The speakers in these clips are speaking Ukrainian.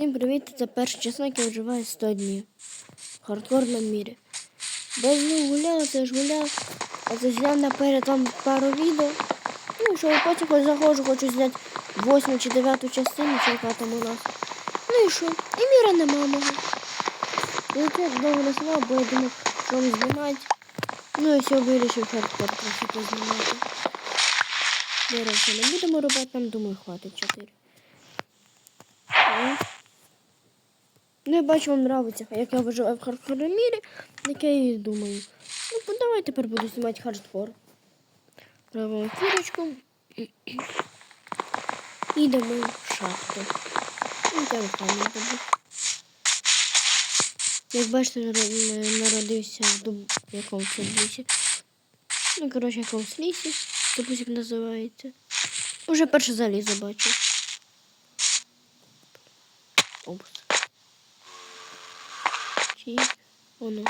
Всім привіт, це перший часник, я вживаю 100 днів. В хардкорному мірі. Без ну гуляв, це ж гуляв. А це зняв наперед там пару відео. Ну, що потім хоч заходжу, хочу зняти восьму чи дев'яту частину, чи яка там у нас. Ну і що? І міра нема мого. І це довго не знав, бо я думав, що вам знімати. Ну і все, вирішив хардкор трохи познімати. Дерева не будемо робити, нам думаю, хватить 4. Ну, я бачу, вам нравиться, як я виживаю в хардкорному мірі, як я і думаю. Ну, давай тепер буду знімати хардкор. Робимо кірочку. Йдемо в шахту. І там камінь буде. Як бачите, народився в дуб якому це лісі. Ну, коротше, якомусь лісі. Допустим, називається. Уже перше залізо бачу. Опс. Чи воно.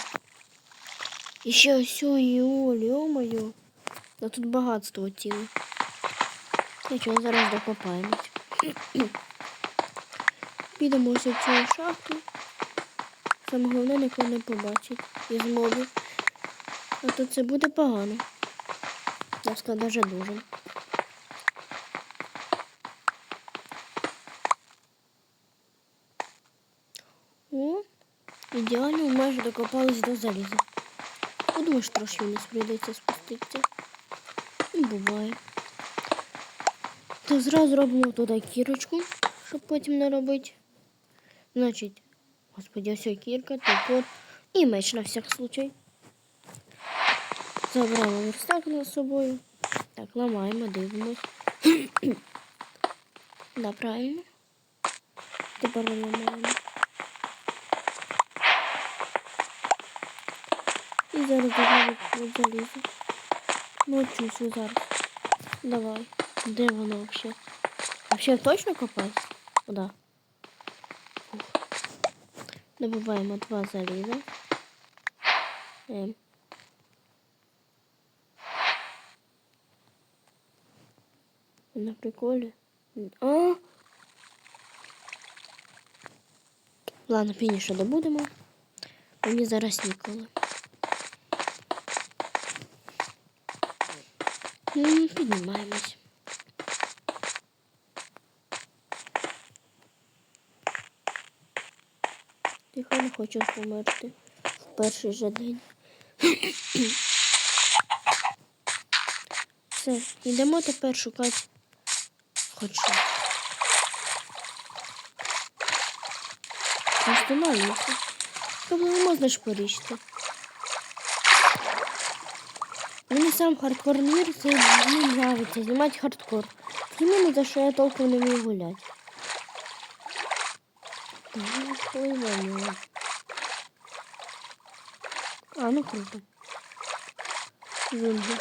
І ще ось йо, йо-моє. Да тут багатство ціле. Нічого, зараз докопаємось. Підемо ось цю шахту. Саме головне ніхто не побачить із мобів. А то це буде погано. Я б навіть дуже. О, ідеально майже докопались до заліза. Подумаєш, трошки вниз прийдеться спуститися. Ну, буває. То зразу робимо туди кірочку, щоб потім не робити. Значить, господи, ось кірка, топор і меч на всяк случай. Забрали верстак на собою. Так, ламаємо, дивимось. да, правильно. Тепер ламаємо. зараз знову залізу. Ну, чусь зараз. Давай. Де воно вообще? Вообще точно копати? Куда? Фух. Добуваємо два заліза. Ем. На приколе. А! Ладно, пізніше добудемо. Мені зараз ніколи. М, Піднімаємось. Тихо не хочу померти в перший же день. Все, йдемо тепер шукати хоч щось. Останавливайся. Тобто не можна ж порішити. Мені сам хардкор мір це мені нравиться хардкор. Іменно за що я толком не вмію гуляти. А, ну круто. Джунглі.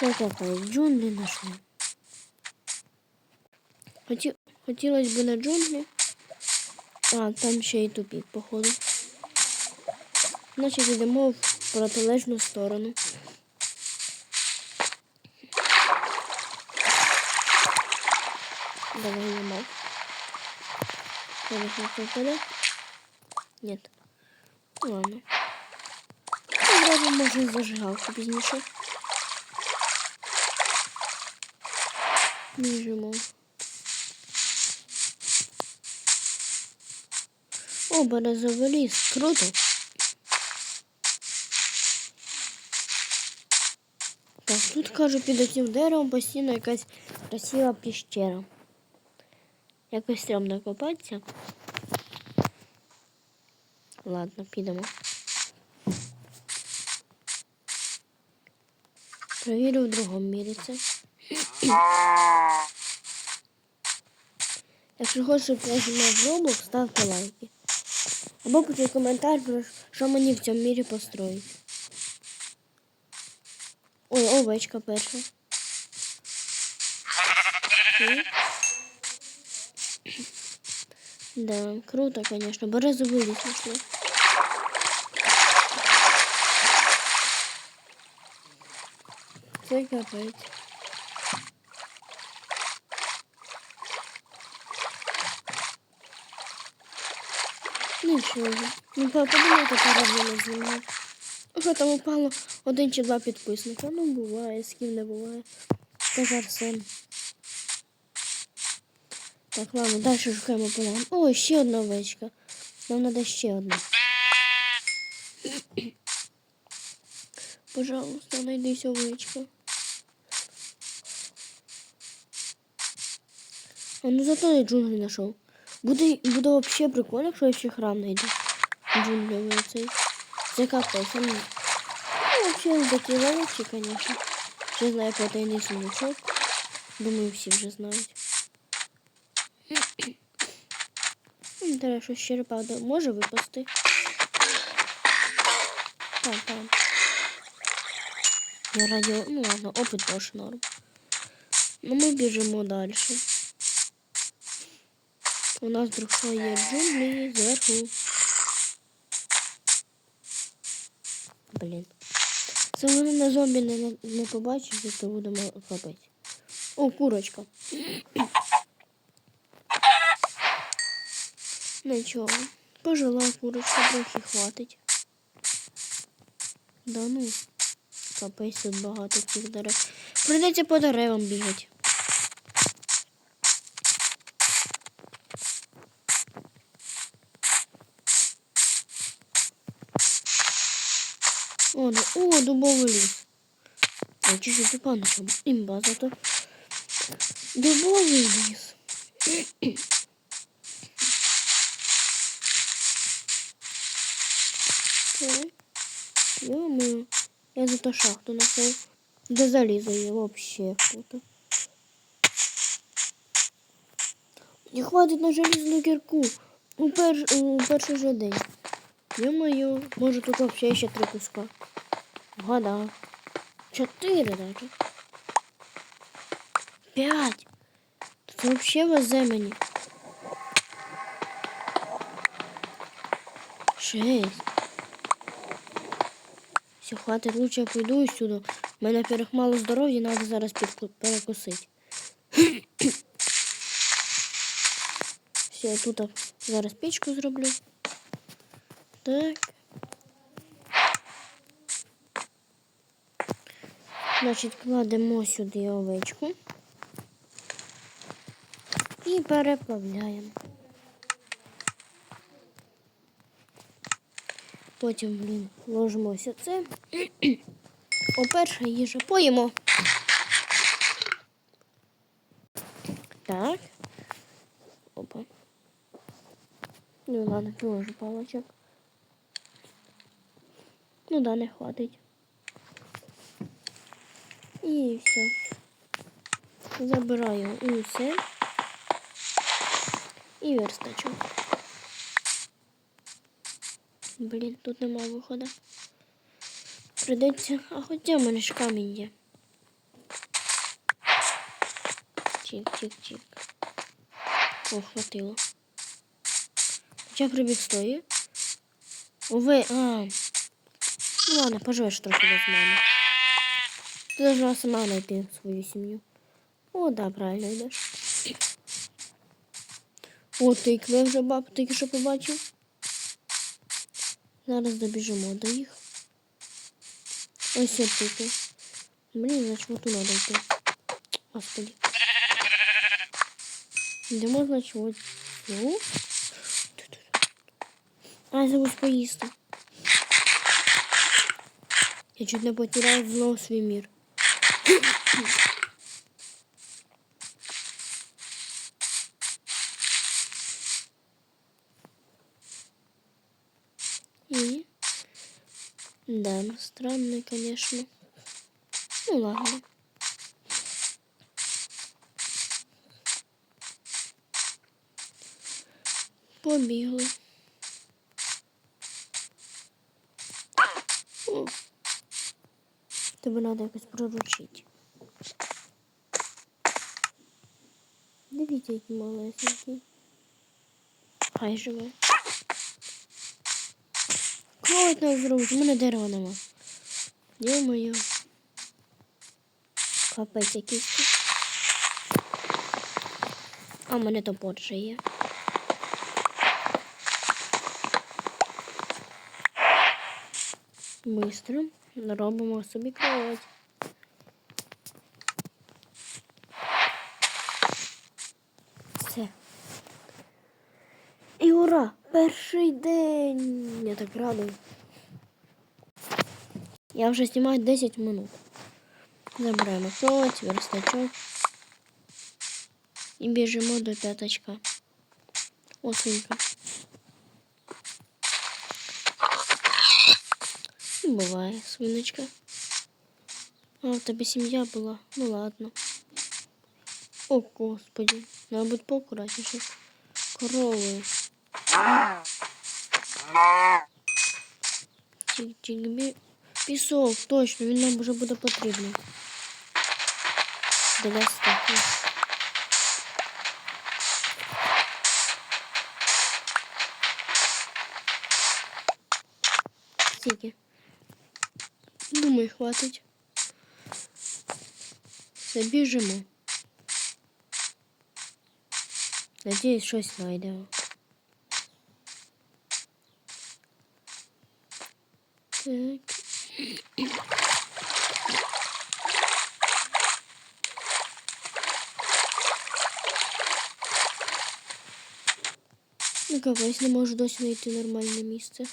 Це таке, джунглі знайшли. Хоті... Хотілося б на джунглі. А, там ще й тупік, походу. Значить, йдемо в протилежну сторону. Давай йдемо. Зараз попаде. Ну, Ладно. Зразу можна зажигалку пізніше. Біжимо. О, березовий ліс. Круто. Так, тут кажу, під цим деревом постійно якась красива піщера. Якось стрьомно копатися. Ладно, підемо. Провірю в другому мірі це. Якщо я знімав Roblox, ставте лайки. Або пишіть коментар, що мені в цьому мірі построїть. Ой, овечка перша. Да, круто, конечно. Березовий ліс знайшли. Це капець. Нічого. Ну, подумайте, пора було знімати. Що там упало? Один чи два підписника. Ну, буває, з ким не буває. Теж Арсен. Так, ладно, далі шукаємо план. О, ще одна овечка. Нам треба ще одна. Пожалуйста, найдись овечка. А ну зато я джунглі знайшов. Буде, буде вообще прикольно, якщо я ще храм найду. Джунглевий цей. Це капець, а ну. Ну, вообще такі ловочі, конечно. Ще знаю про тайний сундучок. Думаю, всі вже знають. М, Треба щось ще правда може випасти. Так, так. Я радіо. Ну ладно, опит теж норм. Ну ми біжимо далі. У нас вдруг що є джунглі зверху. Блін. Це вони на зомбі не, не побачать, то будемо хапати. О, курочка. Нічого. Пожила курочка, трохи хватить. Да ну. Капець тут багато цих дерев. Прийдеться по деревам бігати. О, да, о, дубовий ліс. А чужий тупаночом. Імба зато. Дубовий ліс. Ё-моё. Я зато шахту нашел. Да залезу я вообще круто. Не хватит на железную кирку. У, пер... у перший же день. Ё-моё, может тут вообще еще три куска. Года. Четыре даже. Пять. Тут вообще везе мені. Шесть. Все, хватить, лучше я пойду і сюди. У мене, во-первых, мало здоров'я, треба зараз підку- перекусити. Все, я тут зараз печку зроблю. Так. Значить, кладемо сюди овечку. І переплавляємо. Потім, блін, ложимо ось це. О, перша їжа. Поїмо. Так. Опа. Ну ладно, положу палочок. Ну да, не хватить. І все. Забираю усе. І верстачок. Блін, тут нема виходу. Придеться. А хоча в мене ж камінь є. Чик-чик-чик. О, хватило. Хоча прибіг стої. Уве. А. Ну ладно, поживеш трохи без мене. Ти должна сама знайти свою сім'ю. О, да, правильно йдеш. О, тикви вже баб тільки що побачив. Зараз добіжимо до їх. Ось тикви. Блін, значить вот туди йти. Господи. Йдемо, значить. Ну. А, я забув поїсти. Я чуть не потеряв знову свій мір. И... Да, ну, странный, конечно. Ну ладно. Побігли. О. Тебе треба якось проручити. Дивіться, які малесенькі. Хай живе. Кровать нас зробить, у мене дерева нема. Де моє? Капець якийсь. А в мене топор ще є. Быстро робимо собі кровать. Все. І ура! Перший день! Я так радий. Я вже знімаю 10 минут. Забираємо кровать, верстачок. І біжимо до п'яточка. О, Буває, свиночка. А, в тебе сім'я була. Ну ладно. О, господи. Надо бути поаккуратніше. Корови. Тік-тік, бі... Пісок, точно, він нам вже буде потрібний. Для стаку. Стільки. Думаю, хватить. Все, біжимо. Надіюсь, щось знайдемо. Так. Ну капець, не можу досі знайти нормальне місце.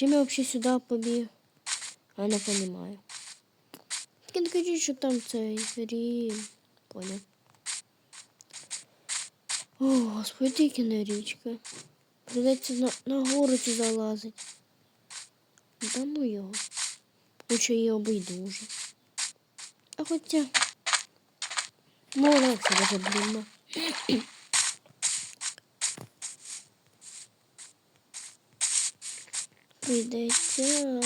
Зачем я взагалі сюди побіг? Я не розумію. Тільки не кажіть, що там цей рім. Понял. О, господи, тільки не річка. На, на гору цю залазити. Да ну його. Лучше її обійду вже. А хоча. Море це даже длинно. Прийдеться.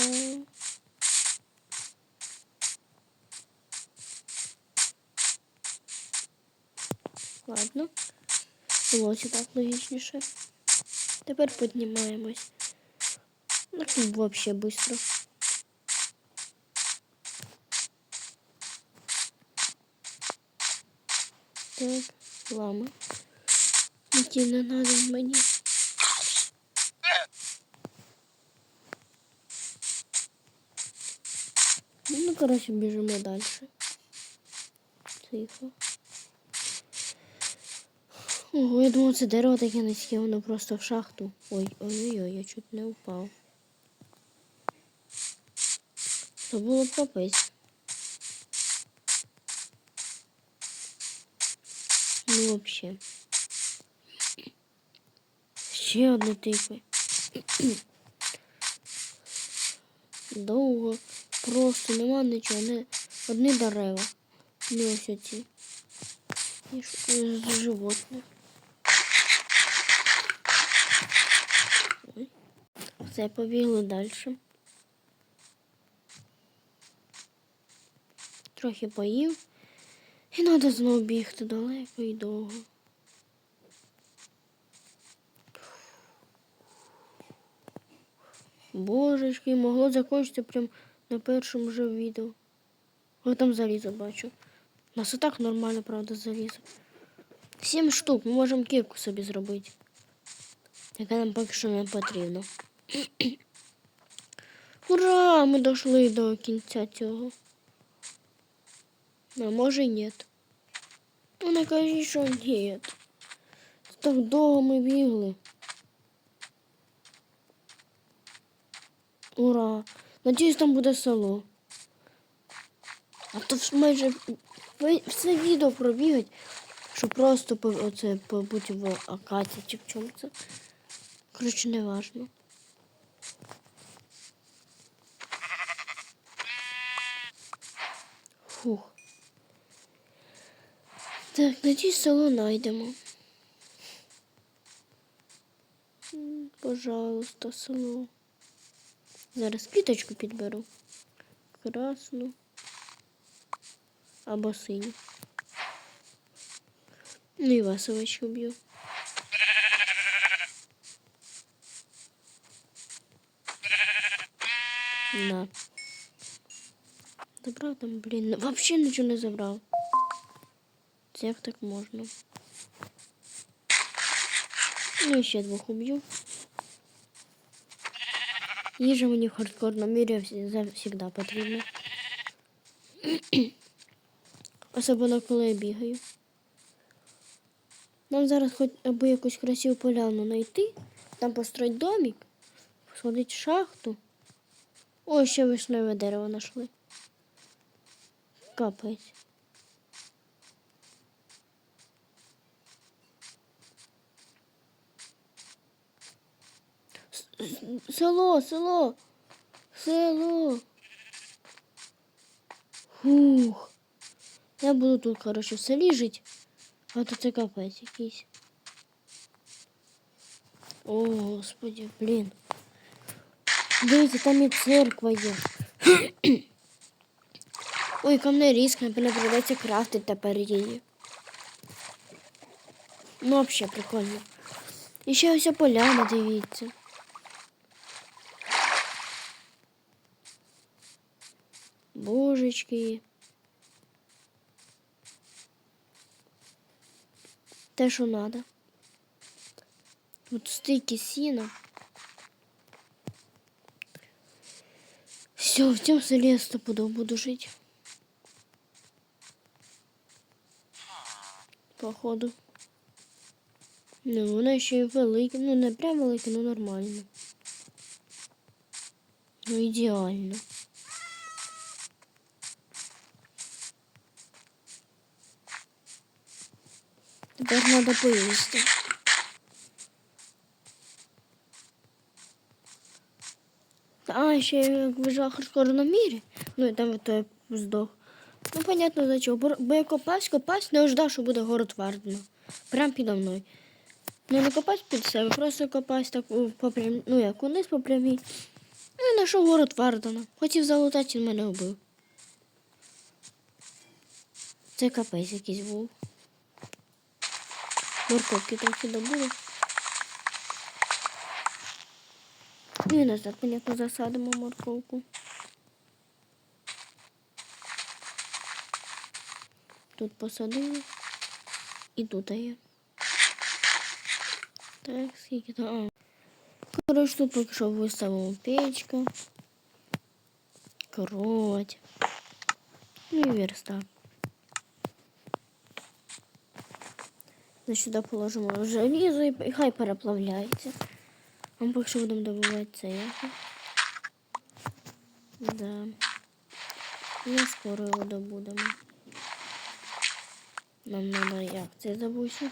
Ладно. Було це так логічніше. Тепер піднімаємось. Ну, тут взагалі швидко. Так, лама. Йти не надо мені. Короче, біжимо далі. Тихо. Ого, я думав, це дерево таке низьке, воно просто в шахту. Ой, ой-ой, я чуть не впав. Це було б капець. Ну, вообще. Ще одне типи. Довго. Просто нема нічого. Не... Одні дерева. Не ось оці. І і животне. Ой. Все, побігли далі. Трохи поїв. І треба знову бігти далеко і довго. Божечки, могло закончити прям на першому же відео. О, там залізо бачу. У нас і так нормально, правда, залізо. Сім штук, ми можемо кірку собі зробити. Яка нам поки що не потрібно. Ура! Ми дійшли до кінця цього. А може і ні. Ну, не кажіть, що ні. Так довго ми бігли. Ура! Надіюсь, там буде село. А то ж майже все відео пробігать, що просто по, оце побути в акаці чи в чому це. Коротше, не важно. Фух. Так, надіюсь, село знайдемо. Пожалуйста, село. Зараз квіточку підберу. Красну. Або синю. Ну і вас овочі вб'ю. На. Забрав там, блін. Вообще нічого не забрав. Це як так можна? Ну і ще двох уб'ю. Їжа мені в хардкорному мірі завжди потрібна. Особливо коли я бігаю. Нам зараз хоч або якусь красиву поляну знайти, там построїть домик, сходить в шахту. О, ще вишневе дерево знайшли. Капець. Село, село, село. Фух. Я буду тут, коротше, в селі жити, а то це капець якийсь. О, господи, блін. Дивіться, там і церква є. Ой, камнерізка, напевно, придеться крафтити тепер її. Ну, взагалі прикольно. І ще ось поляна, дивіться. Божечки. Те, що треба. Тут стільки сіна. Все, в цьому селі я стопудов буду жити. Походу. Ну, вона ще й велика. Ну, не прям велика, ну нормально. Ну, ідеально. Тепер треба поїсти. А, ще як вижила хардкор на мірі. Ну і там той здох. Ну, понятно за чого. Бо- я копався, копався, не ждав, що буде город Вардена. Прям підо мною. Ну, не копався під себе, просто копався так у- по прям... ну як униз по прямій. Ну, і знайшов город Вардена. Хотів залутати, він мене вбив. Це капець якийсь був. Морковки трохи добули. Ну і назад, понятно, засадимо морковку. Тут посадили. І тут є. Так, скільки там. А. Коротше, тут поки що виставимо печка. Кровать. Ну і верстак. Значить, сюди положимо желізо і хай переплавляється. А ми поки що будемо добувати це яхо. Да. Не скоро його добудемо. Нам треба як це забувся.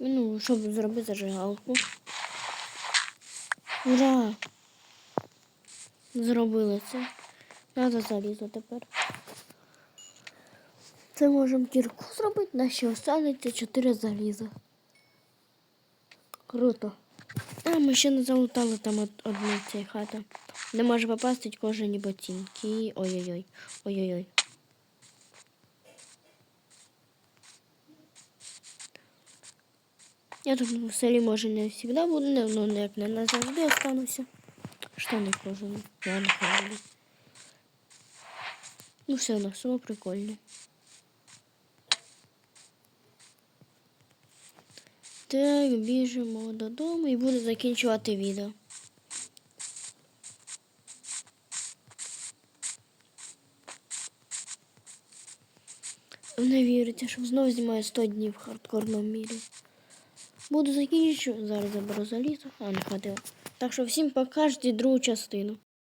Ну, щоб зробити зажигалку. Ура! Зробили це. Треба залізо тепер. Це можемо кірку зробити, на ще останеться 4 заліза. Круто. А, ми ще не залутали там одну цей хата. Не може попасти кожені ботинки. Ой-ой-ой. Ой-ой-ой. Я тут в селі може не завжди буду, не, ну як не назавжди остануся. Штани кожені. Ладно, хай буде. Ну все, на все прикольно. Так, біжимо додому і буду закінчувати відео. Не віриться, що знову знімаю 100 днів в хардкорному мірі. Буду закінчувати. Зараз заберу залізо, а не хватило. Так що всім покажете другу частину.